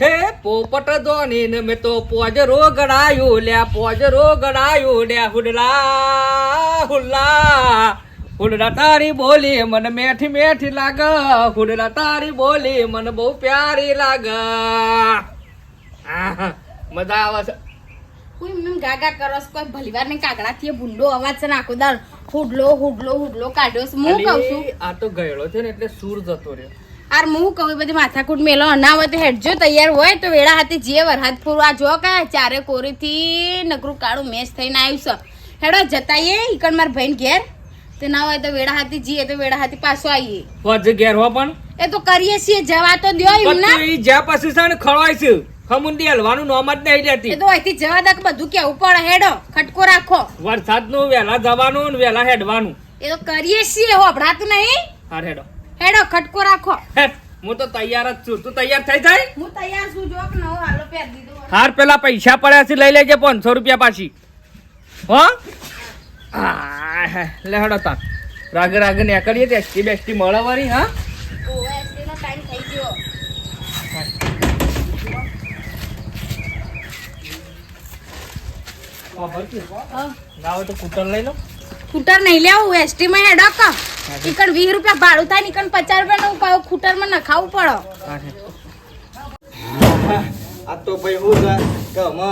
હે પોપટ ધોની ને મેં તો પોજરો ગણાયું લ્યા પોજરો ગડાયો લ્યા હુડલા હુલ્લા હુડલા તારી બોલી મને મેઠી મેઠી લાગ હુડલા તારી બોલી મને બહુ પ્યારી લાગ. મજા આવે છે. કોઈ એમ ગાગા કરસ કોઈ ભલીવાર ને કાગડા થી ભૂંડો અવાજ છે નાખો દાર હુડલો હુડલો હુડલો કાઢ્યો છે. હું કહું છું. આ તો ગયેલો છે ને એટલે સૂર જતો રહ્યો. આર હું કહું બધી માથાકૂટ મેલો ના હોય તો હેડજો તૈયાર હોય તો વેળા હાથે જે વરહાદ પૂરું. આ જો કયા ચારે કોરીથી નકરું કાળું મેચ થઈને આવ્યું છે. હેડો જતાઈએ ઈકણ માર ભાઈ ઘેર. તે ના હોય તો વેળા હાથી જઈએ તો વેળા હાથી પાછો આવીએ વજ ઘેર હો પણ. એ તો કરીએ છીએ જવા તો દ્યો એમ ના ઈ જ્યાં પછી છે ને ખળવાય છે. ખમુંડી હલવાનું નોમ જ નહીં એ તો અહીંથી જવા દક બધું કેવું પડે. હેડો ખટકો રાખો. વરસાદનું વહેલા જવાનું ને વહેલા હેડવાનું. એ તો કરીએ છીએ હોભળાતું નહીં. હા હેડો. હેડો ખટકો રાખો. હું તો તૈયાર જ છું. તું તૈયાર થઈ જાય? હું તૈયાર છું જો કે નવો હાલો પહેર દીધો. હાર પેલા પૈસા પડ્યા છે લઈ લેજે પાંચસો રૂપિયા પાછી. હો? આ, લે હેડો તા રાગ રાગ ને કરીએ તે એસટી બેસટી મળવારી હા? ટાઈમ થઈ ગયો. હા. લાવો તો કુટર લઈ લો. કુટર નહીં લેવું એસટી માં હેડો ક. ઈકણ વીસ રૂપિયા ભાડું થાય ને ઈકણ પચાસ રૂપિયા નું પાવ ખૂટરમાં નખાવું પડો. આ તો ભાઈ હું છે કે અમે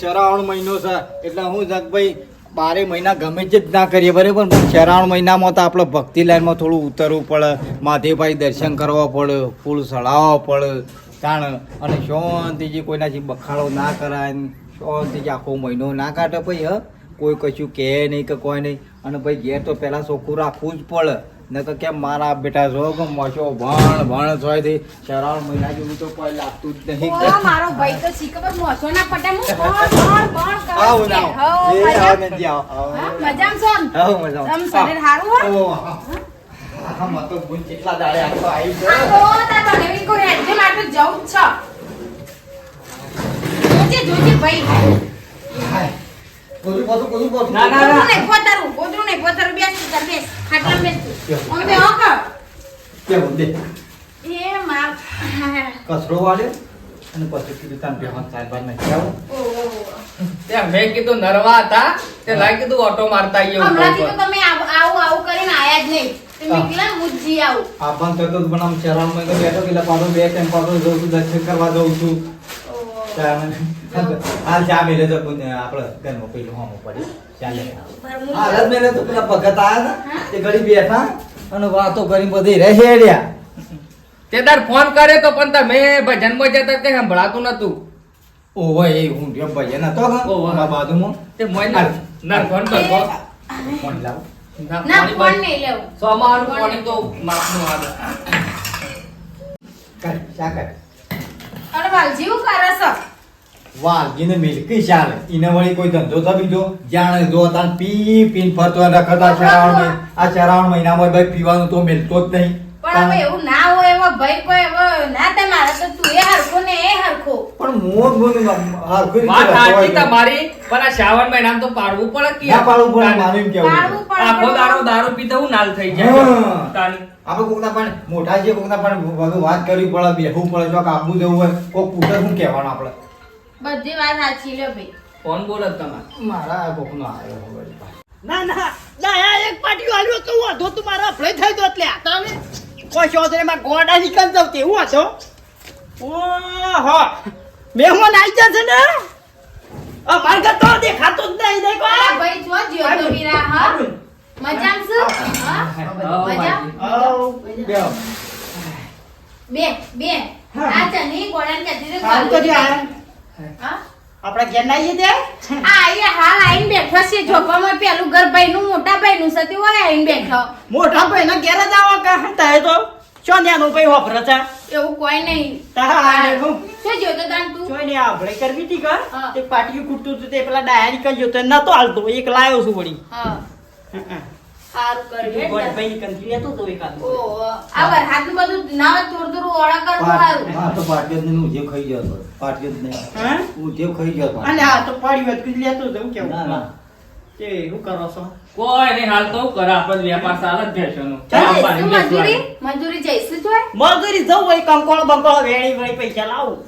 શ્રાવણ મહિનો છે એટલે હું છે કે ભાઈ બારે મહિના ગમે તે જ ના કરીએ બરાબર? પણ શ્રાવણ મહિનામાં તો આપણે ભક્તિ લાઈનમાં થોડું ઉતરવું પડે મહાદેવભાઈ દર્શન કરવા પડે ફૂલ સળાવવા પડે જાણ. અને શાંતિજી કોઈનાથી બખાડો ના કરાય શાંતિજી આખો મહિનો ના કાઢે ભાઈ હ? કોઈ કશું કહે નહીં કે કોઈ નહીં. અને ભાઈ ઘેર તો પહેલાં ચોખ્ખું રાખવું જ પડે. નકર કેમ મારા બેટા જો કે મશો ભણ ભણ જોઈ દે શ્રાવણ મહિના જેવું તો કોઈ લાગતું જ નહીં. મારો ભાઈ તો શી ખબર મોસો ના પટે હું ભણ ભણ કોણ કરે આવો ના હો, મજામાં? આવો હા, મજામાં છો ને? તમ સરે હારું હો હા મત તો ગુણ કેટલા દાડે આખો આવી ગયો. તો તાર બનેવી કોઈ હેડજે માટે જવું છે. જોજે જોજે ભાઈ. હાય. બધું બધું બધું બધું ના, ના, ના. નહીં પોતારું ગોદરું નહીં પોતારું બેસ તું તાર બેસ ખાટલામાં બેસ તું ઓમ બે હો કર. કેવું એ માં કચરો વાળ્યો અને પછી કીધું તાન ત્યાં મેં નરવા હતા તે લાઈ કીધું ઓટો મારતા હમણાંથી તો તમે આવું આવું કરીને આયા જ નહીં. તમે. કેટલા મુજી આવું. આપણ થતો જ પણ આમ બેઠો એટલે પાછો બે ટાઈમ પાડો જઉં છું દર્શન કરવા જઉં છું. હાલ ચા મેલે તો આપણે ઘરમાં પેલું હોમો પડ્યું ચાલે. હાલ જ મેલે તો પેલા ભગત આયા હતા. તે ઘડી બેઠા અને વાતો કરી બધી રહે હેડ્યા તે તાર ફોન કરે તો પણ તમે જન્મ જતા કઈ સંભળાતું નતું. ઓવે એ હું જેમ ભાઈ એના તો ઓવે. બાજુમાં. તે મોય ના ફોન કર ફોન. ફોન લાવ. ના, ફોન. નહીં લેવું. સોમાવાળું પાણી તો માપનું આવે. કર શા કર અરે વાલજી હું કરે છે વાલજીને મિલકી ચાલે. ઈને વળી કોઈ ધંધો તો બીજો? જાણે જો તાન પી પીન ફરતો રખડતા શ્રાવણ આ શ્રાવણ મહિનામાં ભાઈ પીવાનું તો મિલતો જ નહીં. પણ હવે એવું ના હોય એવો ભાઈ કોઈ હવે ના થાય તો તું એ હરખો ને એ હરખો. પણ હરખું વાત સાચી તમારી પણ આ શ્રાવણ મહિનામાં તો પાડવું પડે કે ના પાડવું પડે મારું એમ કેવું પાડવું પડે આખો દારૂ દારૂ પીધા હું નાલ થઈ જાય તાની. આપણે કોકના પણ મોટા છે કોકના પણ વાત કરવી પડે બેહવું પડે જો કાબુ જવું હોય કોક પૂછે શું કહેવાનું આપણે. બધી વાત સાચી લ્યો ભાઈ. ફોન બોલો તમારે. મારા કોકનો આવ્યો વળી ના ના ના આ એક પાટી વાળ્યો તો વાંધો તું મારા અભળે થઈ ગયો એટલે આ તમે કોઈ શોધરે માં ગોડા નીકળ જાવ તેવું હતો ઓહો. મહેમાન આવી જશે છે ને? આ માર્ગ તો દેખાતો જ નહીં દેખો ભાઈ જો જ્યો તો વીરા હા? મજામાં છું હા. હા, મજા? આવ, બે બે. આ ચની ગોળાને કહેતી હતી સારું તો ગોળું જ્યાં હા? આપણા ઘેર ના ત્યાં? આ એ હાલ આઈને બેઠો છે. જોબમાં પેલું ઘર ભાઈનું મોટા ભાઈનું છે તે હોય આઈને બેઠો. મોટા ભાઈ ના ઘેર જ આવો કા? હતા તો ન્યાનો ભાઈ વાપરે છે? એવું કોઈ નહીં. તારે હું. શું જોતો તાન તું? નહીં આપણે કરવી હતી કર. તે પાટીયું ખૂટતું હતું તે પેલા ડાયા નીકળ તો નતો હાલતો એક લાયો છું વળી. હં, સારું ભાઈ તો એકાદ. આ બધું ના ઓળા હા તો ખાઈ ગયો. હા ખાઈ ગયો. અને આ તો પાડી વાત લેતો તો હું કેવું ના, ના. તે શું કરો છો કોઈ નહીં હાલ તો હું કરે આપણે વેપાર ચાલે જ ભેંસોનો. મજૂરી. મજૂરી જઈશું મજૂરી જવું હોય કંકોળ બંકોળો વેણી વળી પૈસા લાવું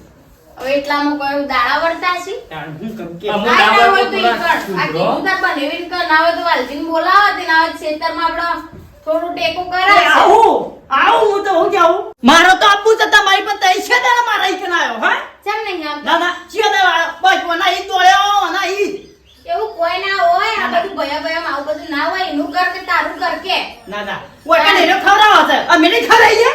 હવે એટલામાં કોઈ દાડા વળતા છે હું કરું કે આમ. આ ના હોય તો ઈ થોડા કર. આ સુધરો. કીધું તાર બનેવીને કર. ના હોય તો વાલજીને બોલાવો તે ના હોય ખેતરમાં આપણે થોડું ટેકો કરાય. આવું? આવું? હું તો હું જાઉં મારો તો આપવું છે તમારી પણ તઈ છે દાડા મારા ઈ કન હા? ચમ નહીં આવતા? ના ના ચિયો દાડા બસ વના ઈ દોડ્યો ના ઈ એવું કોઈ ના હોય આ બધું ભયા ભયા આવું બધું ના હોય એનું કર કે તારું કર કે? ના ના ઓય કને છે. અમે નહીં ખવડાવીએ?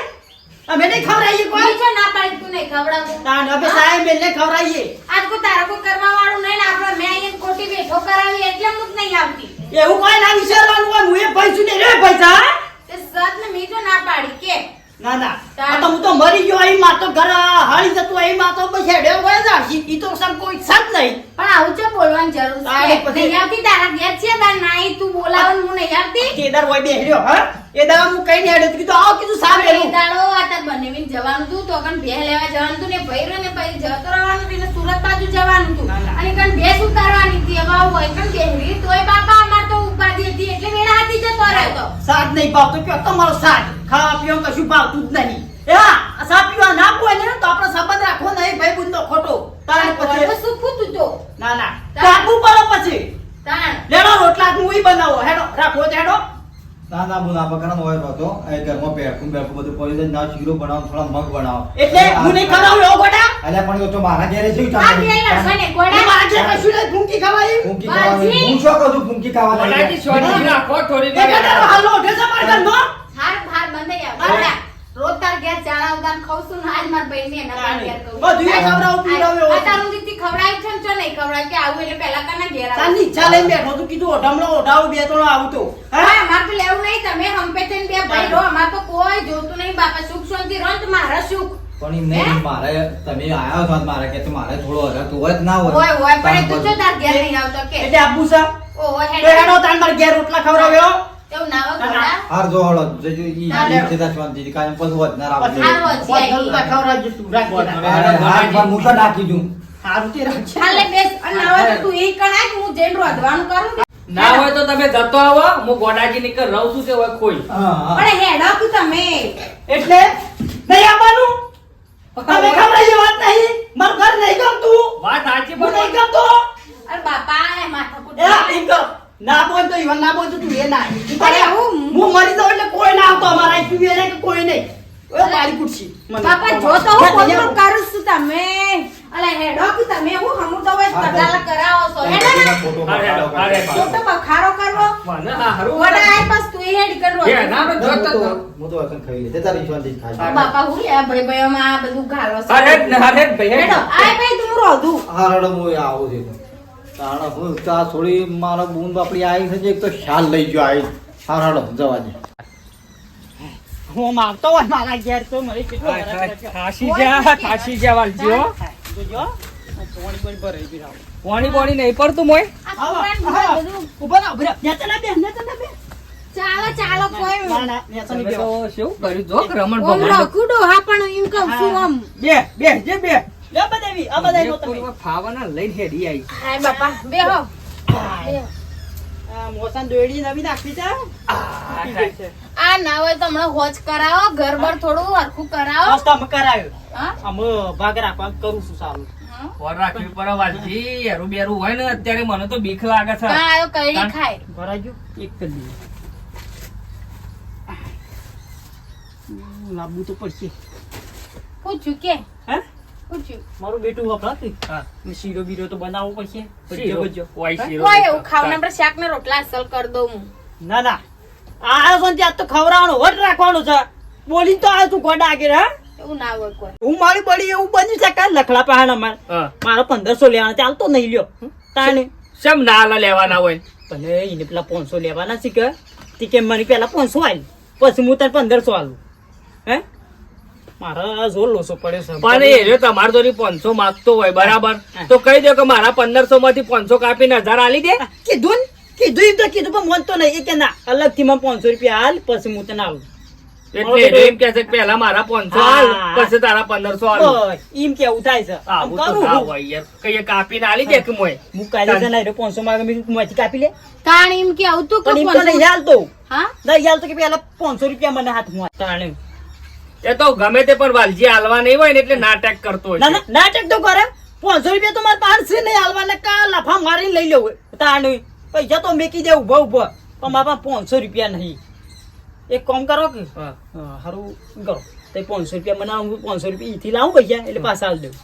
અમે નહીં ખવડાવીએ કોઈ. છે ના પાડી તું નહીં ખવડાવું. તાણ હવે સાહેબ બેનને ખવડાવીએ આજ કો તારા કોઈ કરવા વાળું નહીં ને આપણે મેં અહીંયા ખોટી બેઠો કરાવી એટલે મુક નહીં આવતી. એવું કોઈ ના વિચારવાનું હોય હું એ પૈસું ને રે પૈસા? તે સત ને મીઠો ના પાડી કે. ના ના. આ તો હું તો મરી ગયો અહીં માં તો ઘર હાળી જતો અહીં માં તો પછી હેડે વળે જાશી ઈ તો સમ કોઈ સાથ નહીં. પણ આવું છે બોલવાની જરૂર છે? નહીં આવતી તારા ઘેર છે? તાર નાઈ તું બોલાવવાનું હું નહીં આવતી? કેદાર હોય બેહર્યો હા? એ દાડા હું કઈ હેડે કીધું આવો કીધું સાહેબ એ દાડો આ તાર બનેવીને જવાનું તું તો કણ બે લેવા જવાનું તું ને ભૈરો ને પછી જતો રહેવાનું તું સુરત બાજુ જવાનું તું. અને કણ બે શું કરવાની હતી હવે આવું હોય કણ બેહરી તોય બાપા અમાર હતી એટલે વેળા હાથી જતો રહેતો. સાથ નહીં ભાવતો કયો તમારો સાથ ખાવા પીવા કશું ભાવતું જ નહીં. એ સાથ પીવા ના હોય ને તો આપણે સંબંધ રાખવો નહીં ભાઈ બુંદો ખોટો. તારે પછી શું ફૂતું તો? ના ના. કાકું પડો પછી. તાણ. લેડો રોટલા હું ઈ બનાવો. હેડો રાખો હેડો. ના ના હું ના પકડવાનો હોય તો એ ઘરમાં પેરકું પેરકું બધું પડી જાય ના શીરો બનાવો થોડા મગ બનાવો. એટલે હું નહીં ખવડાવું એવો ગોડા? અલ્યા પણ તો મારા ઘેરે છે આ બે ને હું મારા ઘેર કશું નહીં ફૂંકી ખવાય? ફૂંકી ખાવાની હું શું કહું છું ફૂંકી ખાવાની ઓલાથી છોડી રાખો થોડી કદાચ હાલો છે મારા ઘરમાં. હાર હાર બંધાઈ આવ હા. રોજ તાર ઘેર ખાઉં છું ને આજ માર બહેન ને એના ઘેર કહું બધું ખવડાવું, પીવડાવું એવું. આ તારું દીકરી ખવડાવી છે ને નહીં ખવડાવી? કે આવું એટલે પહેલા કાના ઘેર આવું. તારની ઈચ્છા લઈને બેઠો તું કીધું ઓઢમણો ઓઢાવું બે ત્રણ આવું તો. હા, માર તો લેવું નહીં તમે હંપે થઈને બે ભાઈ રહો અમાર તો કોઈ જોતું નહીં બાપા સુખ શાંતિ રહો ને તો મારા સુખ. પણ નહીં મારે તમે આયા છો મારે કે મારે થોડો હરખ હોય જ ના હોય હોય હોય પણ તું કરું. તાર ઘેર નહીં આવતો કે એટલે આપવું છે ઓહો હેડો હેડો તાન મારા ઘેર રોટલા ખવડાવ્યો એવું ના હોય હાર જો હળો જજો ઈ ના, ઈ કાયમ પછી વધનાર આવશે. હારું વચ્ચે આવી. રોટલા ખવડાવજો તું રાખ બોલ, દે. હવે. અરે હાર પણ હું નાખી દઉં હારું તે રાખજે. ચાલે બેસ અને ના તું એ કણાય હું જઈને રોધવાનું કરું ના હોય તો તમે જતો આવો હું ગોડાજી નીકળ રહું છું કે હોય કોઈ. પણ હેડો કે તમે એટલે નહીં આવવાનું તમે ખવડાવી વાત નહીં? મારું ઘર નહીં ગમતું. વાત સાચી પણ નહીં ગમતું. અરે બાપા એ માથાકૂટ એ હા, ના બોલ તો ઈવન ના બોલ તો તું એ ના અરે હું- હું મરી જાઉં એટલે કોઈ ના આવતો અમારા પીવે નહીં કે કોઈ નહીં. ઓય મારી મને- બાપા જો તો હું ફોન કોણ કરું છું તમે. અલા હેડો કે તમે. હું હમું તો હોય કડાલા હેડો. તો તો બખારો કરવો મને આ હારું વડા આય બસ તું હેડ કરવો હે, ના, ના, હું તો તો. હું તો વચન ખાઈ લે તારી શાંતિથી ખાઈ બાપા હું લે ભાઈ ભાઈ માં આ બધું ગાલો અરે અરે ભાઈ, હેડો હેડો. ભાઈ તું રોધું હા રડો હું આવું છું તો. હું તો થોડી મારા બૂન બાપડી આવી છે એક તો શાલ લઈ ગયો આવી હા રડો જવા દે હું મારતો હોય મારા ઘેર તો મને કેટલો. ખાસી જા ખાસી જા વાલજી હો જોજો. પોણી પોણી ભરાઈ રાવ. પાણી પાણી નહીં પડતું મોય આ આવો, છોકરાને આવો. બધું ઊભા રહો, ઊભા રહો. નેચે ના બે, નેચે ના બે. ચાલો ચાલો કોઈ ના, ના, નેચે નહીં તમે તો શું કર્યું જો રમણ ભગવાન રખુડો હા પણ એમ કહું છું આમ બે, બે, જે બે. લે આ આ બધાય લો તમે. ફાવાના લઈને હેડી આવી હાય બાપા બેહો બેહો. આ મોસાન નવી નાખી છે. આ ના હોય તો હમણાં હોજ કરાવો ઘર બર થોડું હરખું કરાવો અમે કરાવ્યું. હા આમ ભાગ રાખવા કરું છું સારું. ઓર રાખવી પડે વાલજી હેરું બેરું હોય ને અત્યારે મને તો બીક લાગે છે. કાં આયો કઈડી ખાય. ભરાઈ એક જ દિવસ હમ, તો પડશે. પૂછ્યું કે? હે? પૂછ્યું. મારું બેટું વપરાતું? હા. શીરો બીરો તો બનાવવો પડશે. શીરો, ભજ્યો ભજ્યો. ઓય હે? શીરો કોઈ એવું ખાવ આપણે શાક ને રોટલા અસલ કરી દઉં હું. ના ના. આ આવ્યો છો તો ખવડાવવાનો વટ રાખવાનો છે. બોલી તો આ તું ગોડા આગળ હા? એવું ના હોય કોઈ. હું મારી બળી એવું બન્યું છે કાલ લખડા પહાડ અમારે. મારો પંદરસો લેવાનો ચાલતો નહીં લ્યો. તાણે. શેમ નાલા લેવાના હોય? ભલે એને પેલા પાંચસો લેવાના છે કે? તે કે મને પેલા પાંચસો આલ પછી હું તને પંદરસો આલું. હે? મારા જોર લોસો પડે છે. પણ એ તમારે તો પાંચસો માંગતો હોય બરાબર? તો કહી દો કે મારા પંદરસો માંથી પાંચસો કાપીને હજાર આલી દે. કીધું ને કીધું એમ તો કીધું પણ મનતો નહીં એ કે ના. અલગથી મને પાંચસો રૂપિયા હાલ પછી હું તને આલું. એટલે એને એમ કે છે પહેલા મારા પાંચસો પછી તારા પંદરસો એમ કેવું થાય છે. આમ આવું ના હું. હોય યાર. કઈ કાપીને આલી દે કે મોય? હું. કાયદેસર ના રહ્યો, 500 માંગે, મેં કાપી લે. તાણ એમ કે આવતું પણ એમ તો નહીં હાલતો. હા? નહીં હાલતો કે પેલા 500 રૂપિયા મને હાથમાં તાણે. એ તો ગમે તે પણ વાલજી હાલવા નહીં હોય ને એટલે નાટક કરતો હોય ના ના નાટક તો કરે. 500 રૂપિયા તો મારે પાંચસો છે નહીં હાલવાના કા લફા મારી લઈ લેવું. તાણ પૈસા તો મેકી દે ઊભા ઊભા પણ મારા પાસે 500 રૂપિયા નહીં. એક કામ કરો કે? હારું કરો. તે 500 રૂપિયા મને હું 500 રૂપિયા ઈથી લાવું પૈસા એટલે પાછા હાલ દઉં.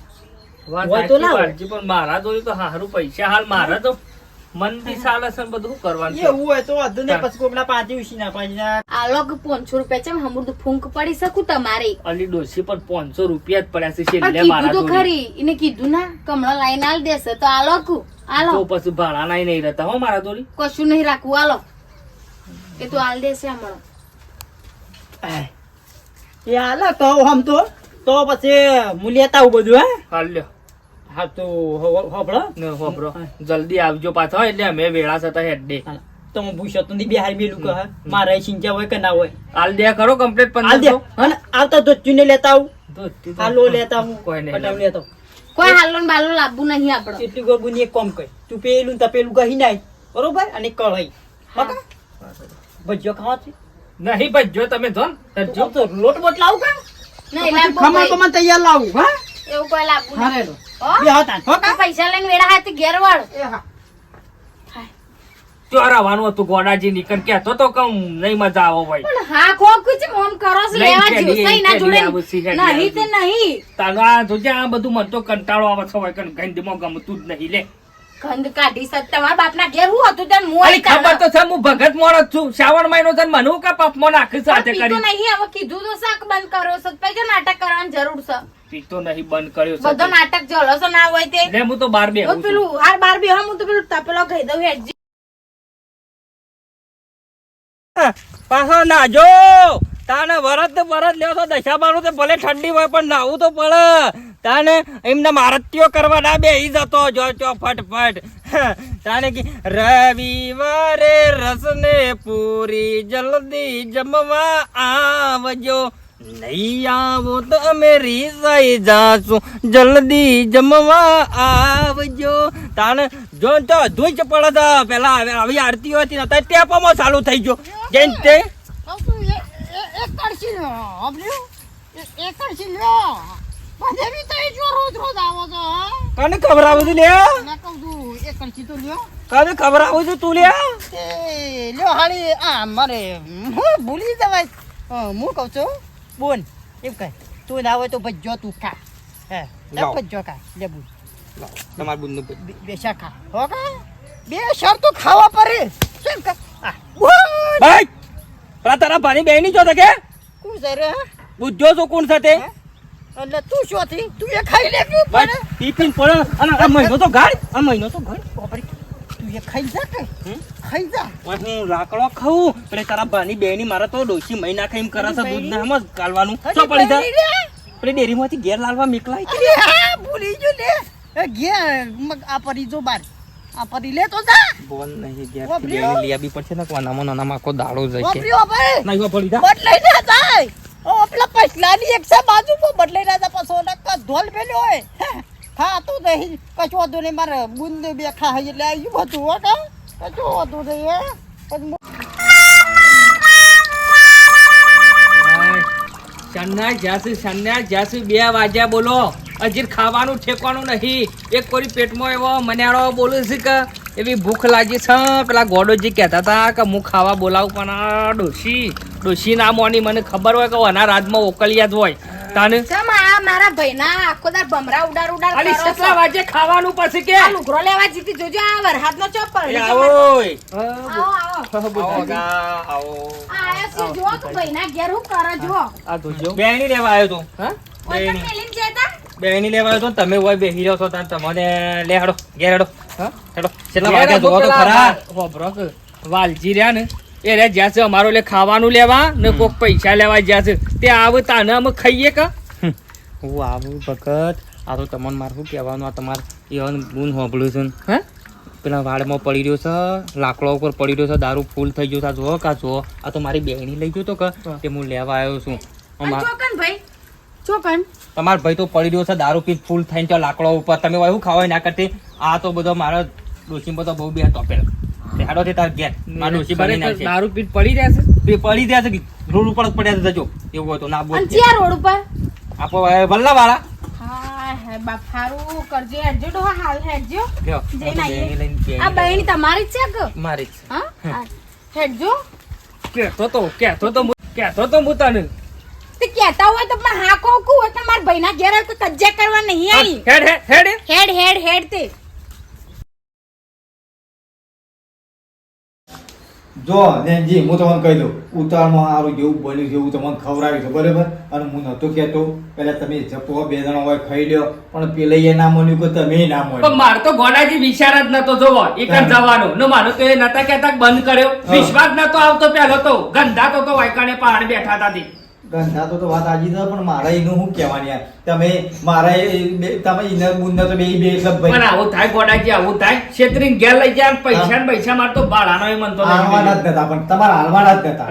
વાત હોય તો ના પણ મારા તો તો સારું પૈસા હાલ મારા તો મનથી ચાલે છે બધું કરવાનું એવું હોય તો વાંધો નહીં પછી કોકના પાંચે ઉછી ના પાંચ ના. આલો પાંચસો રૂપિયા છે હમણાં ફૂંક પડી શકું તમારે? અલી ડોસી પણ પાંચસો રૂપિયા જ પડ્યા છે છેલ્લે મારા તો ખરી એને કીધું ના કમળા લાઈન આલ દેશે તો આલો કુ તો આલો પછી ભાડા નહીં રહેતા હો મારા તો કશું નહીં રાખવું આલો. એ તો આલ દેશે હમણાં. એ હાલે કહું આમ તો તો પછી હું લેતા આવું બધું હે? હાલ લ્યો હા તો હો- હોભળો. જલ્દી આવજો પાછો એટલે અમે વેળા થતા હેડે. તો હું પૂછ્યો તું બિહાર મેલું કહે મારે સિંચા હોય કે ના હોય? હાલ દે કરો કમ્પ્લીટ હાલ દે. અને આવતા ને લેતા આવું. હાલો લેતા હું કોઈ નહીં લેતો લેતા. કોઈ હાલો ને બાલો લાવવું નહીં આપડે. એટલું ગરબુ એક કોમ કહી તું પેલું તપેલું કહી નાય. બરોબર? અને કઢાઈ હા. ભજીયો ખાવા છે નહીં ભાઈ જો તમે જો જો. તો લોટ બોટ લાવું કા? નહીં લાવું ખમણ. કમણ તૈયાર લાવું હા? એવું કોઈ લાવું હારે નહીં. બે હતા હો કા? પૈસા લઈને વેડા હાથે ઘેર વાળો. એ હા. ચોર આવવાનું હતું ગોડાજી નીકળ કેતો તો કમ નહીં મજા આવો ભાઈ. પણ હા કો કુછ મોમ કરો છો લેવા જો સઈ ના જોડે નહીં તે નહીં. તાનો આ જોજે આ બધું મને તો કંટાળો આવે છે ભાઈ કન ગંદમાં ગમતું જ નહીં લે. ગંધ કાઢી સત તમારા બાપના ઘેર હું હતું તને? મોય અલી ખબર તો છે હું ભગત મોણસ છું. શ્રાવણ મહિનો છે મને હું કા પાપમાં નાખી સાથે પીતો કરી નહીં હવે કીધું તો શાક બંધ કરો સત પછી નાટક કરવાની જરૂર છે? પીતો નહીં બંધ કર્યો છે બધો નાટક જલસો ના હોય તે? લે હું તો બાર બે હું પેલું હાર બાર બે હું તો પેલું તપેલો કહી દઉં હેડજી. પાછો નાજો. તાને વરત વરત લ્યો તો દશામાનું તો ભલે ઠંડી હોય પણ નાવું તો પડે. તાને એમને મારત્યો કરવા ના બેહી જતો જો ચો ફટફટ. તાને કે, રવિવારે રસને પૂરી જલ્દી જમવા આવજો. નહીં આવો તો અમે રીસાઈ જાશું. જલ્દી જમવા આવજો. તાને જો તો ધૂચ પડે તો પેલા આવી- આવી આરતી હતી અત્યારે ટેપોમાં ચાલુ થઈ ગયો. જેમ તે કને ખબરાવું છું લ્યો. કને ખબરાવું છું તું તું લ્યો. હાળી આ મારે હું ભૂલી જવાય. હું કહું છું બોન એમ કહે તું ના હોય તો ભજ્જો તું ખા. હે. ભજ્જો ખા લે બોન તમાર બુંદુ બે- બે ખા? હો કા બે શર તો ખાવા પડે. કેમ કે આ બોન ભાઈ તારા ભાની બેની જો તો કે? કોણ છે રે બુદ્ધો છો કોણ સાથે એટલે તું શું થી તું એ ખાઈ લે તું પણ ટિફિન પડે અને આ મહિનો તો ગાડ આ મહિનો તો ઘર બાપરે, તું એ ખાઈ જા કે? ખાઈ જા. હું લાકડો ખાઉં પેલે તારા ભાની બેની મારા તો ડોશી મહિના ખાઈ એમ કરે છે દૂધ ને હમ કાલવાનું. શું પડી જા. પેલી ડેરીમાંથી ઘેર લાલવા હા, ભૂલી જો લે. ઘેર આ પરી જો બાર. આ પરી લે તો જા. બોલ નહીં વાપર્યો? બેની લઈ પડશે ને નાનામાં નાનામાં આખો દાડો વાપર્યો ભાઈ. નહીં પડી જા. બદલાઈ ના જાય. ઓ પેલા પછલાની એક છે બાજુમાં બદલાઈ ના જાય. પાછો નક્કા ધોલ પેલો હોય. હે, ખાતું નહીં. કશું વાંધો નહીં મારે બુંદ બે વાજ્યા એટલે આવ્યું હતું હો કા? કશું વાંધો નહીં હે. પછી મુ- શન્ના જ્યાંથી શન્ના બે વાગ્યા બોલો. હજી ખાવાનું ઠેકવાનું નહીં. એક કોરી પેટમાં એવો મન્યાળો બોલું છે કે એવી ભૂખ લાગી છે. પેલા ગોડોજી કહેતા હતા કે હું ખાવા બોલાવું પણ આ ડોશી ડોશી ના મોની મને ખબર હોય કે આના રાજમાં ઓકલિયા જ હોય. તાને? મારા ભાઈના આખો દાર ભમરા ઉડાર ઉડાર અલી. ખાવાનું પછી કે? લુગરો લેવા જીતી જોજો આ વરહાદનો ચોપર. એ આવો આવો આવો. આયા છે જો તું ભાઈના ઘેર હું કરે જો આ જોજો બેણી લેવા આવ્યો તું. હા? કોઈ પણ મેલીને જતા બેણી લેવા આવ્યો તો તમે હોય બેહી રહ્યો છો તાર તમને લે હડો ઘેર હડો. હા? હેડો કેટલા વાગે જોવો તો ખરા. હોબરો કે વાલજી રહ્યા ને એ રે જ્યાં છે અમારો લે ખાવાનું લેવા ને કોક પૈસા લેવા જ્યાં છે. તે આવ તાને અમે ખાઈએ કા? હું આવું ભગત. આ તો તમને મારું શું કહેવાનું આ તમારે એવાનું ગુણ હોબળું છે હા? પેલા વાડમાં પડી રહ્યો છે લાકડા ઉપર પડી રહ્યો છે દારૂ ફૂલ થઈ ગયો છે. જો કા જો આ તો મારી બહેની લઈ ગયો તો કે તે હું લેવા આવ્યો છું. ચોકન ભાઈ ચોકન. તમારો ભાઈ તો પડી રહ્યો છે દારૂ પી ફૂલ થઈને ત્યાં લાકડો ઉપર. તમે એવું ખાવાય ના કરતી? આ તો બધો મારો ડોશી બધો બહુ બે ટોપેલ હાડો તે તાર ગેટ મારો ડોસી બની નાખશે. દારૂ પી પડી રહ્યા છે પડી ગયા છે રોડ ઉપર જ પડ્યા છે જજો એવું હતું ના બોલ. અને ચિયા રોડ ઉપર? આપો વલ્લા વાળા હા હે કરજો હેડજો ડોહા હાલ હેડજો. જઈને તો આવીએ. બેની લઈને બેની આ બહેની તમારી છે કે? મારી છે. હા હા. હેડજો. કેતો તો કેતો તો કેતો તો હું તને. તે કહેતા હોય તો પણ હા કહું કહું. હોય તો મારા ભાઈના ઘેર તો કજ્જા કરવા નહીં આવી. હેડ હેડ હેડ. હેડ હેડ હેડ તે. જો નેનજી હું તમને કહી દઉં ઉતારમાં સારું જેવું બન્યું છે એવું તમને ખવડાવ્યું છે બરાબર? અને હું નહોતો કહેતો. પેલા તમે જપો બે જણા હોય ખાઈ લ્યો. પણ પેલા એ ના માન્યું કે તમે ના પણ માન્યું માર તો ગોડાજી વિચાર જ નતો જોવો. એક જ. જવાનો. ન માનો તો એ નતા કેતા બંધ કર્યો. વિશ્વાસ નતો આવતો પેલો તો. ગંધા તો તો વાયકાને પહાડ બેઠા હતા તે. ગંધા તો તો વાત આજી છે પણ મારા એનું શું કહેવાની યાર તમે મારા તમે ઇનર બુંદા તો બે બે એટલે પણ આવું થાય ગોડાજી આવું થાય. છેતરીને ઘેર લઈ જાય પૈસા ને પૈસા માર તો ભાડાનો એ મનતો હાલવાના જ નતા પણ તમારા હાલવાના જ નતા.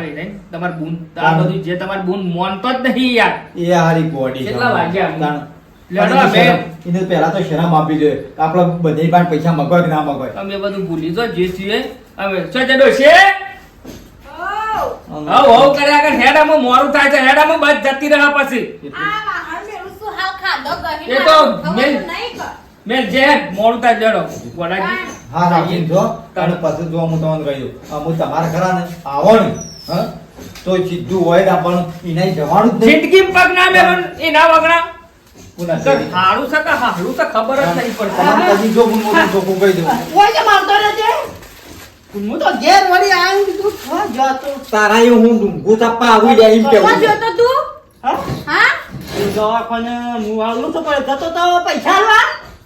તમાર બૂન આ બધું જે તમારી બૂન મોનતો જ નહીં યાર. એ હારી બોડી કેટલા વાગ્યા? હવે. એને પહેલા તો શરમ આપી દે. આપણે બધી પાસે પૈસા મગવાય કે ના મગવાય અમે બધું ભૂલી જો જે છીએ. અમે શું છે? ડોશી? હવ કર્યા કર હેડામાં મોરું થાય છે હેડામાં બસ જતી રહે પછી. એ તો ખબર મેલ- નહીં મેં જે મોરું થાય જડો વડાજી હા. રાખીને જો તને પછી જો હું તમને કહી દઉં આ હું તમારા ખરા ને આવો ને હા? તો સીધું હોય ને પણ એને જવાનું જ જિંદગી પગ ના મેલો એના વગણા. હારું છે કે હારું તો ખબર જ નહીં પડતી. જો હું મોટું ચોખ્ખું કહી દઉં. ઓય કે મારતો રહેજે. હું તો ઘેર વળી આવ્યું તું હા જતો? તારા એ હું ડુંગું તાપવા આવી જાય એમ કેવું. જોતો તું? હા? હા? દવાખાને હું આવું તો પડે જતો તો પૈસા લવા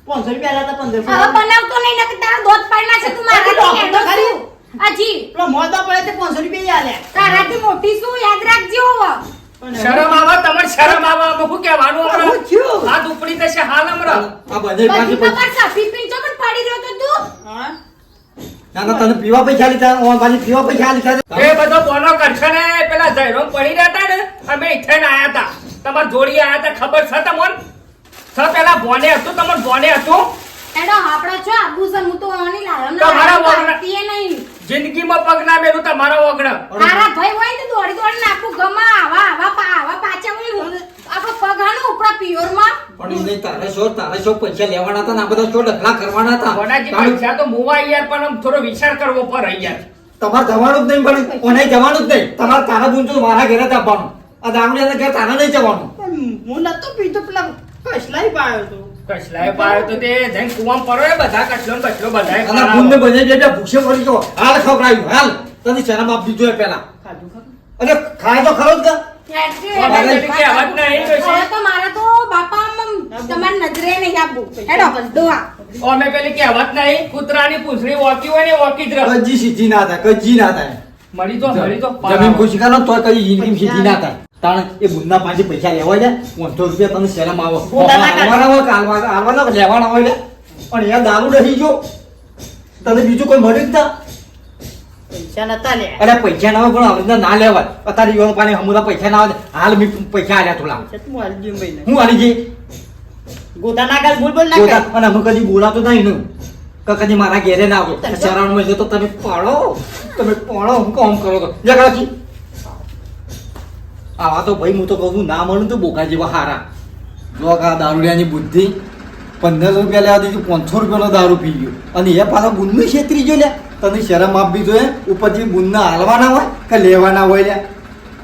પાંચસો રૂપિયા લેતા હતા પંદરસો હવે બનાવતો નહીં નકર તારા દોત પાડના છે તું મારા તો ખરી. આજી પેલો મોદા પડે તે પાંચસો રૂપિયા આલ્યા. તારાથી મોટી શું? યાદ રાખજો પણ શરમ આવે તમારે શરમ આવા આમાં કહેવાનું હું હમણાં થયું? હાથ ઉપડી થશે હાલ હમણાં આ બધે પાછી ખબર છે પીપીન ચોકડ પડી રહ્યો તો તું? હા? ના ના તને પીવા પૈસા લીધા ઓન પાછી પીવા પૈસા લીધા એ બધો બોનો કરશે ને પેલા જયરો પડી રહેતા ને અમે ઇઠેન આયા હતા તમાર જોડી આયા હતા ખબર છે તમને? છ પેલા બોને હતું તમાર બોને હતું? એડો આપડે છો આબુ છે હું તો ઓની લાયો ને તમારા વગણ જિંદગીમાં પગ ના મેલું તમારો વગણ તારા ભાઈ હોય ને તો દોડી દોડી નાખું ગમા આવા આવા પા આવા પાછા હોય આપણો પગ હાનો ઉપરા પિયોરમાં પણ એને તારે શો તારે શો પૈસા લેવાના હતા ને આ બધા શો ડખલા કરવાના હતા. બોનાજી પૈસા તો મુવા યાર પણ આમ થોડો વિચાર કરવો પડે યાર તમારે જવાનું જ નહીં પણ ઓને જવાનું જ નહીં. તમારે તારા બુન મારા ઘરે જ આવવાનું. આ દામડિયાના ઘરે તારા નહીં જવાનું? હું નતો પીતો પેલા કસલાઈ પાયો તો કસલાય પાયો તો તે જઈને કુવામાં પડો બધા કસલો કસલો બધાય અને પાડો. બુનને બધે બે બે પડી ગયો. હાલ ખવડાયું હાલ. તને શરમ આપી દીધું પેલા ખાધું ખરું? અરે ખાય તો ખરો જ કે? બોના મારે તો બાપા આમ તમારી નહીં આપવું હેડો ડોહા અમે પેલી કહેવત નહીં કૂતરાની પૂંછડી ઓકી હોય ને ઓકી જ રહે. કજી સીધી ના થાય કજી ના થાય. મળી તો મળી તો. જમીન ખુશી કરો તો કઈ જિંદગી સીધી ના થાય. તાણે એ બુનના પાસે પૈસા લેવા જાય પાંચસો રૂપિયા તને શરમ આવો. લેવાના હોય પણ એ દારૂ રહી ગયો. તને બીજું કોઈ મળ્યું જ પૈસા નતા લે અરે પૈસા ના હોય પણ હવે ના લેવાય. અત્યારે યુવાન પાસે હમણાં પૈસા ના આવે હાલ મેં પૈસા આલ્યા થોડા હું હાલી ગઈ ગોતા ના કાલ બોલ બોલ ના પોતા- અને અમે કદી બોલાતો નહીં ને. કદી મારા ઘેરે ના આવો. શરણમાં માં તો તમે પાડો. તમે પાડો હું કામ કરો તો. જગાથી આવા તો ભાઈ હું તો કહું ના મળું તો બોકા જેવા હારા. જો કા દારૂડિયાની બુદ્ધિ પંદરસો રૂપિયા લેવા દીધું પાંચસો રૂપિયાનો દારૂ પી ગયો. અને એ પાછા બુનનું છેતરી ગયો લે તને શરમ આપવી જોઈએ ઉપરથી બુનના હાલવાના હોય કે લેવાના હોય લે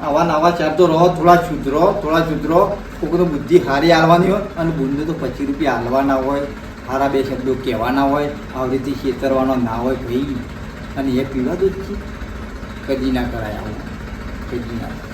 આવા નવા ચાર તો રહો, થોડા સુધરો થોડા સુધરો કોકનો બુદ્ધિ હારી હાલવાની હોય અને બુદ્ધિ તો પચીસ રૂપિયા હાલવાના હોય, હારા બે શબ્દો કહેવાના હોય, આવી રીતે છેતરવાનો ના હોય ભાઈ. અને એ પીવા દો જ કદી ના કરાય આવું. કદી ના. કરાય